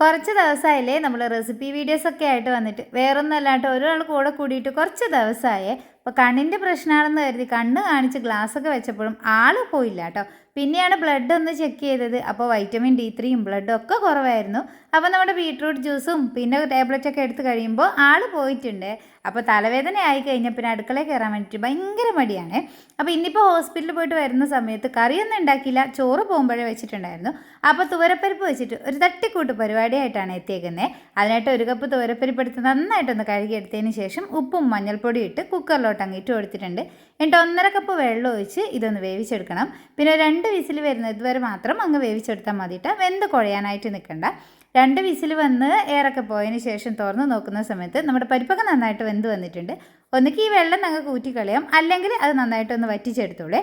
കുറച്ച് ദിവസമായില്ലേ നമ്മൾ റെസിപ്പി വീഡിയോസൊക്കെ ആയിട്ട് വന്നിട്ട്. വേറൊന്നും അല്ലാണ്ട് ഒരാൾ കൂടെ കൂടിയിട്ട് കുറച്ച് ദിവസമായേ അപ്പോൾ കണ്ണിന്റെ പ്രശ്നമാണെന്ന് കരുതി കണ്ണ് കാണിച്ച് ഗ്ലാസ്സൊക്കെ വെച്ചപ്പോഴും ആൾ പോയില്ല കേട്ടോ. പിന്നെയാണ് ബ്ലഡ് ഒന്ന് ചെക്ക് ചെയ്തത്. അപ്പോൾ വൈറ്റമിൻ ഡി ത്രീയും ബ്ലഡും ഒക്കെ കുറവായിരുന്നു. അപ്പോൾ നമ്മുടെ ബീട്രൂട്ട് ജ്യൂസും പിന്നെ ടാബ്ലറ്റ് ഒക്കെ എടുത്ത് കഴിയുമ്പോൾ ആൾ പോയിട്ടുണ്ട്. അപ്പോൾ തലവേദന ആയി കഴിഞ്ഞാൽ പിന്നെ അടുക്കളയിൽ കയറാൻ വേണ്ടിയിട്ട് ഭയങ്കര മടിയാണ്. അപ്പോൾ ഇന്നിപ്പോൾ ഹോസ്പിറ്റലിൽ പോയിട്ട് വരുന്ന സമയത്ത് കറിയൊന്നും ഉണ്ടാക്കിയില്ല. ചോറ് പോകുമ്പോഴേ വെച്ചിട്ടുണ്ടായിരുന്നു. അപ്പോൾ തുവരപ്പരിപ്പ് വെച്ചിട്ട് ഒരു തട്ടിക്കൂട്ട് പരിപാടിയായിട്ടാണ് എത്തിയേക്കുന്നത് അതിനായിട്ട് ഒരു കപ്പ് തുവരപ്പരിപ്പ് എടുത്ത് നന്നായിട്ടൊന്ന് കഴുകിയെടുത്തതിന് ശേഷം ഉപ്പും മഞ്ഞൾപ്പൊടിയും ഇട്ട് കുക്കറിലോട്ട് അങ്ങ് ഇട്ട് കൊടുത്തിട്ടുണ്ട്. എന്നിട്ട് ഒന്നര കപ്പ് വെള്ളം ഒഴിച്ച് ഇതൊന്ന് വേവിച്ചെടുക്കണം. പിന്നെ രണ്ട് വിസിൽ വരുന്നത് ഇതുവരെ മാത്രം അങ്ങ് വേവിച്ചെടുത്താൽ മതിയിട്ട് വെന്ത് കുഴയാനായിട്ട് നിൽക്കണ്ട. രണ്ട് വിസിൽ വന്ന് ഏറൊക്കെ പോയതിന് ശേഷം തുറന്ന് നോക്കുന്ന സമയത്ത് നമ്മുടെ പരിപ്പൊക്കെ നന്നായിട്ട് വെന്ത് വന്നിട്ടുണ്ട്. ഒന്നുകിൽ ഈ വെള്ളം ഞങ്ങൾക്ക് ഊറ്റിക്കളയാം. അല്ലെങ്കിൽ അത് നന്നായിട്ടൊന്ന് വറ്റിച്ചെടുത്തോളേ.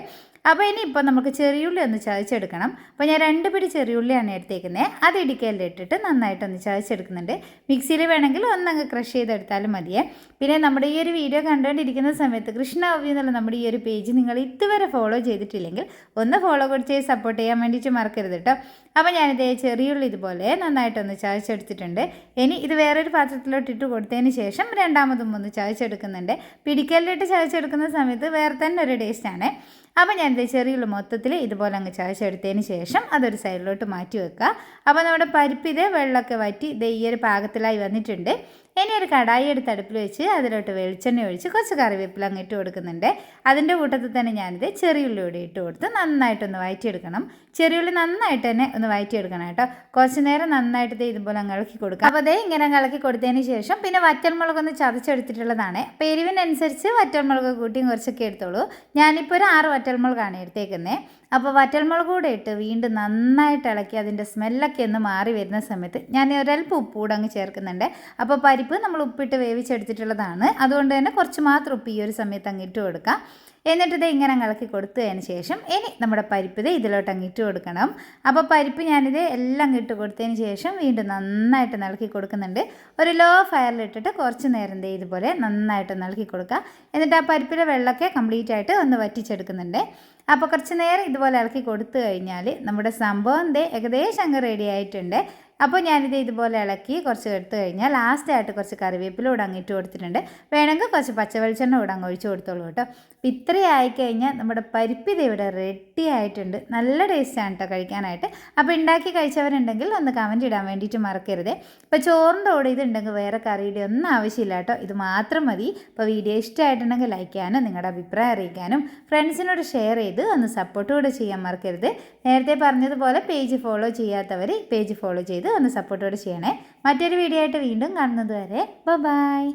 അപ്പോൾ ഇനിയിപ്പോൾ നമുക്ക് ചെറിയുള്ളി ഒന്ന് ചതച്ചെടുക്കണം. അപ്പോൾ ഞാൻ രണ്ട് പിടി ചെറിയുള്ളിയാണ് എടുത്തേക്കുന്നത് അത് ഇടിക്കലിലിട്ടിട്ട് നന്നായിട്ടൊന്ന് ചതച്ചെടുക്കുന്നുണ്ട്. മിക്സിയിൽ വേണമെങ്കിൽ ഒന്നങ്ങ് ക്രഷ് ചെയ്തെടുത്താലും മതിയേ. പിന്നെ നമ്മുടെ ഈ ഒരു വീഡിയോ കണ്ടുകൊണ്ടിരിക്കുന്ന സമയത്ത് കൃഷ്ണ ഓവി എന്നുള്ള നമ്മുടെ ഈ ഒരു പേജ് നിങ്ങൾ ഇതുവരെ ഫോളോ ചെയ്തിട്ടില്ലെങ്കിൽ ഒന്ന് ഫോളോ കൊടുത്ത് സപ്പോർട്ട് ചെയ്യാൻ വേണ്ടിയിട്ട് മറക്കരുത് കേട്ടോ. അപ്പോൾ ഞാനിത് ചെറിയുള്ളി ഇതുപോലെ നന്നായിട്ടൊന്ന് ചതച്ചെടുത്തിട്ടുണ്ട്. ഇനി ഇത് വേറൊരു പാത്രത്തിലോട്ട് ഇട്ട് കൊടുത്തതിന് ശേഷം രണ്ടാമതും ഒന്ന് ചതച്ചെടുക്കുന്നുണ്ട്. പിടിക്കലിലിട്ട് ചതച്ചെടുക്കുന്ന സമയത്ത് വേറെ തന്നെ ഒരു ടേസ്റ്റാണ് അപ്പോൾ ഞാനിത് ചെറിയുള്ളി മൊത്തത്തിൽ ഇതുപോലെ അങ്ങ് ചതച്ചെടുത്തതിന് ശേഷം അതൊരു സൈഡിലോട്ട് മാറ്റി വെക്കുക. അപ്പോൾ നമ്മുടെ പരിപ്പ് വെള്ളമൊക്കെ വറ്റി ഇത് ഈ ഒരു പാകത്തിലായി വന്നിട്ടുണ്ട്. ഇനി ഒരു കടായി എടുത്ത് അടുപ്പിൽ വെച്ച് അതിലോട്ട് വെളിച്ചെണ്ണ ഒഴിച്ച് കുറച്ച് കറിവേപ്പില അങ്ങ് ഇട്ട് കൊടുക്കുന്നുണ്ട്. അതിന്റെ കൂട്ടത്തിൽ തന്നെ ഞാനിത് ചെറിയുള്ളി കൂടി ഇട്ട് കൊടുത്ത് നന്നായിട്ടൊന്ന് വഴറ്റിയെടുക്കണം ചെറിയുള്ളി നന്നായിട്ട് തന്നെ ഒന്ന് വഴറ്റിയെടുക്കണം കേട്ടോ. കുറച്ച് നേരം നന്നായിട്ട് ഇത് ഇതുപോലെ അങ്ങ് ഇളക്കി കൊടുക്കാം അപ്പോൾ അതേ ഇങ്ങനെ ഇളക്കി കൊടുത്തതിന് ശേഷം പിന്നെ വറ്റൽമുളക് ഒന്ന് ചതച്ചെടുത്തിട്ടുള്ളതാണ്. അപ്പോൾ എരിവിനനുസരിച്ച് വറ്റൽമുളക് കൂട്ടിയും കുറച്ചൊക്കെ എടുത്തോളൂ. ഞാനിപ്പോൾ ഒരു ആറ് വറ്റൽമുളകാണ് എടുത്തേക്കുന്നത് അപ്പോൾ വറ്റൽമുളക് കൂടെ ഇട്ട് വീണ്ടും നന്നായിട്ട് ഇളക്കി അതിന്റെ സ്മെല്ലൊക്കെ ഒന്ന് മാറി വരുന്ന സമയത്ത് ഞാൻ ഒരൽപ്പം ഉപ്പ് കൂടെ അങ്ങ് ചേർക്കുന്നുണ്ട്. അപ്പോൾ പരിപ്പ് നമ്മൾ ഉപ്പിട്ട് വേവിച്ചെടുത്തിട്ടുള്ളതാണ്. അതുകൊണ്ട് തന്നെ കുറച്ച് മാത്രം ഉപ്പ് ഈ ഒരു സമയത്ത് അങ്ങ് ഇട്ട് കൊടുക്കാം. എന്നിട്ട് ഇത് ഇങ്ങനെ ഇളക്കി കൊടുത്തതിന് ശേഷം ഇനി നമ്മുടെ പരിപ്പ് ഇത് ഇതിലോട്ട് അങ്ങ് ഇട്ട് കൊടുക്കണം. അപ്പോൾ പരിപ്പ് ഞാനിത് എല്ലാം ഇട്ട് കൊടുത്തതിന് ശേഷം വീണ്ടും നന്നായിട്ട് ഇളക്കി കൊടുക്കുന്നുണ്ട്. ഒരു ലോ ഫയറിലിട്ടിട്ട് കുറച്ച് നേരം ദേ ഇതുപോലെ നന്നായിട്ട് ഇളക്കി കൊടുക്കുക എന്നിട്ട് ആ പരിപ്പിലെ വെള്ളമൊക്കെ കംപ്ലീറ്റ് ആയിട്ട് ഒന്ന് വറ്റിച്ചെടുക്കുന്നുണ്ട്. അപ്പോൾ കുറച്ച് നേരം ഇതുപോലെ ഇളക്കി കൊടുത്തു കഴിഞ്ഞാൽ നമ്മുടെ സംഭവം ദേ ഏകദേശം അങ്ങ് റെഡി ആയിട്ടുണ്ട്. അപ്പോൾ ഞാനിത് ഇതുപോലെ ഇളക്കി കുറച്ച് എടുത്തു കഴിഞ്ഞാൽ ലാസ്റ്റായിട്ട് കുറച്ച് കറിവേപ്പില കൂടെ അങ്ങിട്ട് കൊടുത്തിട്ടുണ്ട്. വേണമെങ്കിൽ കുറച്ച് പച്ചവെളിച്ചെണ്ണ കൂടെ അങ്ങ് ഒഴിച്ച് കൊടുത്തോളൂ കേട്ടോ. അപ്പോൾ ഇത്രയും ആയിക്കഴിഞ്ഞാൽ നമ്മുടെ പരിപ്പിത് ഇവിടെ റെഡി ആയിട്ടുണ്ട്. നല്ല ടേസ്റ്റാണ് കേട്ടോ കഴിക്കാനായിട്ട്. അപ്പോൾ ഉണ്ടാക്കി കഴിച്ചവരുണ്ടെങ്കിൽ ഒന്ന് കമന്റ് ഇടാൻ വേണ്ടിയിട്ട് മറക്കരുത്. ഇപ്പോൾ ചോറിന്റെ കൂടെ ഇതുണ്ടെങ്കിൽ വേറെ കറിയുടെ ഒന്നും ആവശ്യമില്ല കേട്ടോ. ഇത് മാത്രം മതി. അപ്പോൾ വീഡിയോ ഇഷ്ടമായിട്ടുണ്ടെങ്കിൽ ലൈക്ക് ചെയ്യാനും നിങ്ങളുടെ അഭിപ്രായം അറിയിക്കാനും ഫ്രണ്ട്സിനോട് ഷെയർ ചെയ്ത് ഒന്ന് സപ്പോർട്ട് കൂടെ ചെയ്യാൻ മറക്കരുത്. നേരത്തെ പറഞ്ഞതുപോലെ പേജ് ഫോളോ ചെയ്യാത്തവർ പേജ് ഫോളോ ചെയ്ത് ഒന്ന് സപ്പോർട്ടോട് ചെയ്യണേ. മറ്റൊരു വീഡിയോ ആയിട്ട് വീണ്ടും കാണുന്നത് വരെ. ബൈ